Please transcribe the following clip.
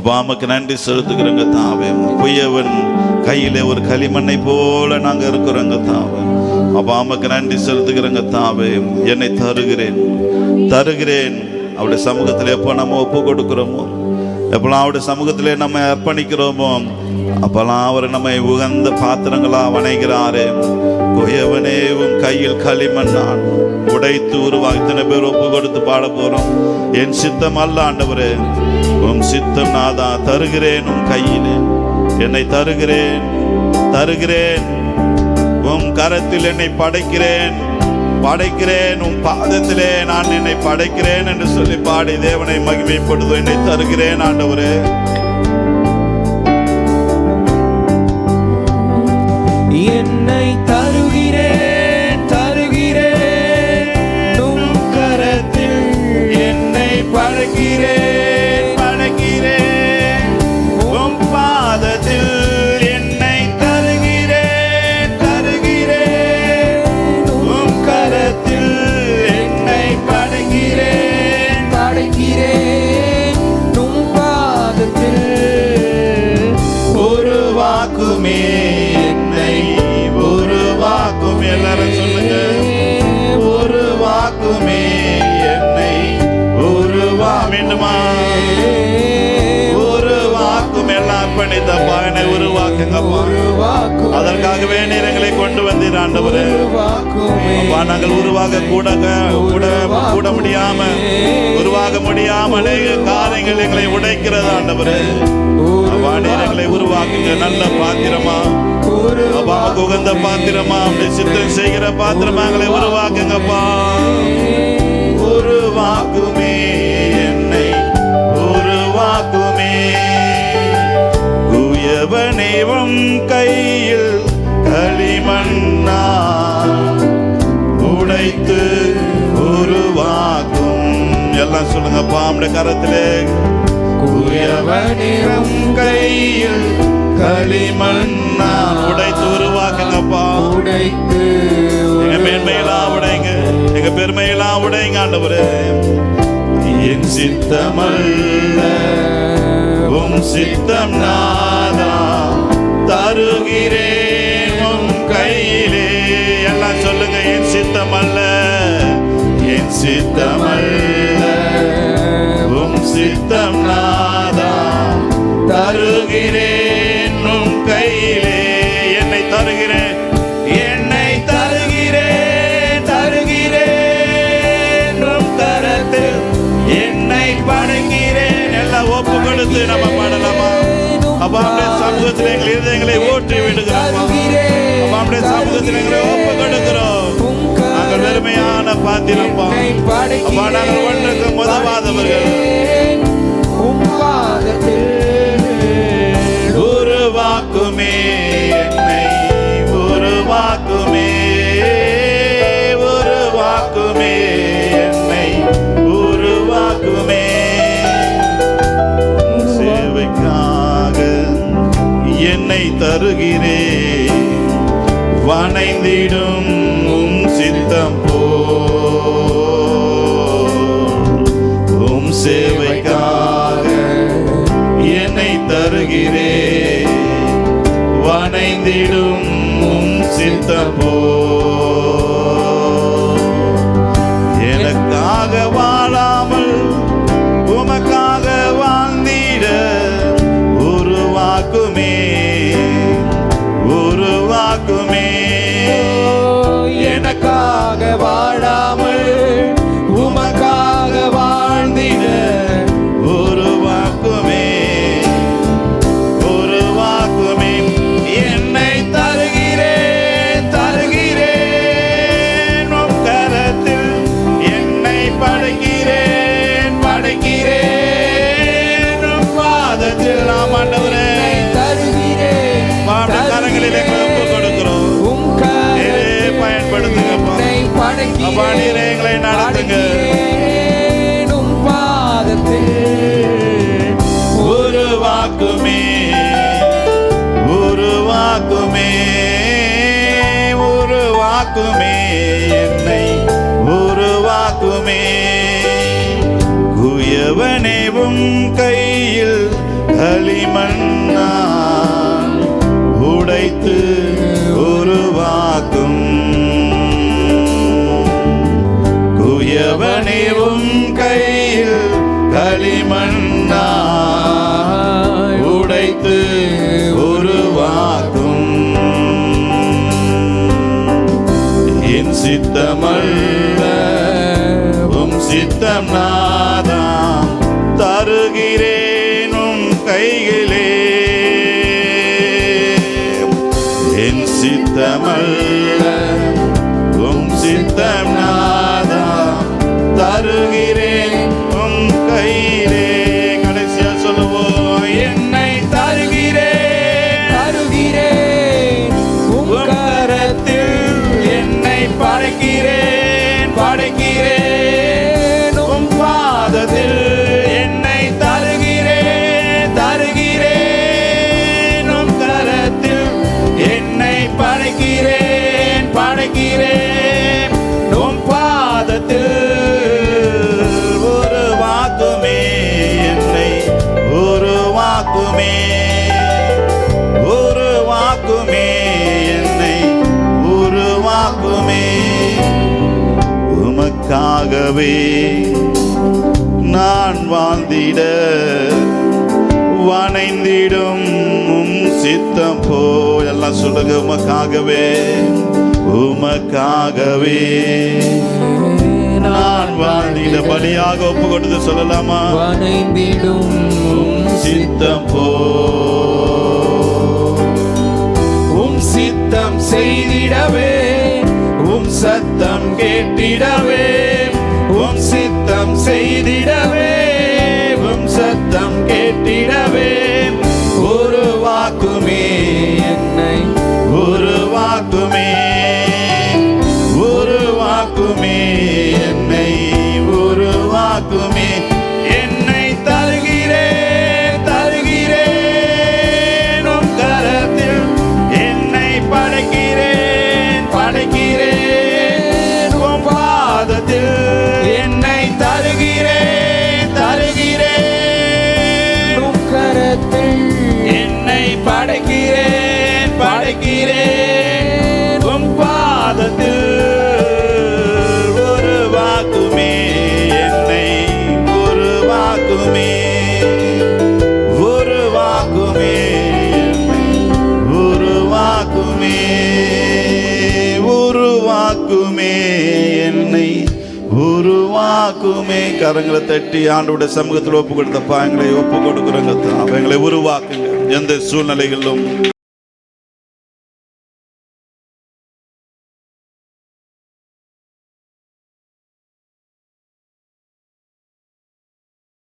அப்பா அம்மாக்கு நன்றி செலுத்துக்கிறோங்க தாவே புயவன் கையில் ஒரு களிமண்ணை போல நாங்க இருக்கிறோங்க தாவே அப்பா அம்மாக்கு நன்றி செலுத்துக்கிறோங்க தாவே என்னை தருகிறேன் தருகிறேன். அவருடைய சமூகத்தில் எப்போ நம்ம ஒப்பு கொடுக்கிறோமோ? எப்பெல்லாம் அவருடைய சமூகத்திலே நம்ம அர்ப்பணிக்கிறோமோ? அப்பெல்லாம் அவர் நம்மை உகந்த பாத்திரங்களா வணைகிறாரே. குயவனே உன் கையில் களிமண் நான். உடைத்து உருவாக்கி இத்தனை பேர் ஒப்பு கொடுத்து பாட போறோம். என் சித்தம் அல்ல ஆண்டவரே. உன் சித்தம் நாதா தருகிறேன் உன் கையிலே. என்னை தருகிறேன் தருகிறேன். உன் கரத்தில் என்னை படைக்கிறேன். படைக்கிறேன் உன் பாதத்திலே நான் என்னை படைக்கிறேன் என்று சொல்லி பாடி தேவனை மகிமைப்படுது என்னை தருகிறேன் ஆண்டவரே. வாக்குமே என்னை ஒரு வா வேண்டுமா ஒரு வாக்கும் எல்லாம் அர்ப்பணித்தப்பா என்னை உருவாக்குங்கப்பா. உருவாக்கும். அதற்காகவே நேரங்களை கொண்டு வந்தீர் ஆண்டவரே. அப்பா நாங்கள் உருவாக கூட கூட கூட முடியாம உருவாக முடியாம அநேக காரியங்கள் எங்களை உடைக்கிறது ஆண்டவரே. அப்பா உருவாக்குங்க நல்ல பாத்திரமா. அப்பா உகந்த பாத்திரமா. அப்படி சித்தம் செய்கிற பாத்திரமா எங்களை உருவாக்குங்கப்பா. உருவாக்குமே. எல்லாம் சொல்லுங்கப்பா நம்முடைய கரத்திலே. குயவனேவம் கையில் களிமண்ணா உடைத்து உருவாக்குங்கப்பா. உடைத்து எங்க மேன்மையெல்லாம் உடைங்க எங்க பெருமையெல்லாம் உடைங்க ஆண்டவரே. என் சித்தமல்ல உம் சித்தம் நாதா தருகிறேன் உம் கையிலே. எல்லாம் சொல்லுங்க என் சித்தம் அல்ல என் சித்தம் அல்ல உம் சித்தம் நாதா தருகிறேன் உன் கையிலே. என்னை தருகிறேன் என்னை தருகிறேன் தருகிறேன் உம் கரத்தில். என்னை படைக்கிறேன். எல்லாம் ஒப்பு கொடுத்து நம்ம பாடலாமா? அப்பா அப்படியே சமூகத்தில் எங்கள் இருதயங்களை ஓற்றி விடுகிறோம் அப்பா அப்படியே சமூகத்தில் எங்களை ஒப்பு கொடுக்கிறோம். நாங்கள் வெறுமையான பாத்திரம் அப்பா நாங்கள் ஒன்றுக்கு முதவாதவர்கள் தருகிறே தருகிறேன். வணைந்திடும் உம் சித்தம் போ உம் சேவைக்காக என்னை தருகிறே வணைந்திடும் உம் சித்தம் போ உருவாக்குமே என்னை உருவாக்குமே. குயவனேவும் கையில் களிமண்ணால் உடைத்து உருவாக்கும். குயவனேவும் கையில் களிமண்ணால் உடைத்து சித்தமல்ல உம் சித்தம் நாதாம் தருகிறேன் உம் கைகளே என் சித்தமல்ல உம் சித்தம் நாதாம் தருகிறேன் உமக்காகவே நான் வாழ்ந்திட வணைந்திடும் உம் சித்தம் போ எல்லாம் சொல்லுங்க உமக்காகவே உமக்காகவே. நான் வாழ்ந்திட பலியாக ஒப்பு கொடுத்து சொல்லலாமா? வணைந்திடும் உம் சித்தம் போ. உம் சித்தம் செய்திடவே உம் சத்தம் கேட்டிடவே. உருவாக்குமே கரங்களை தட்டி ஆண்டோட சமூகத்தில் ஒப்பு கொடுத்தப்பா எங்களை ஒப்பு கொடுக்குறாங்க எங்களை உருவாக்குங்க. எந்த சூழ்நிலைகளிலும்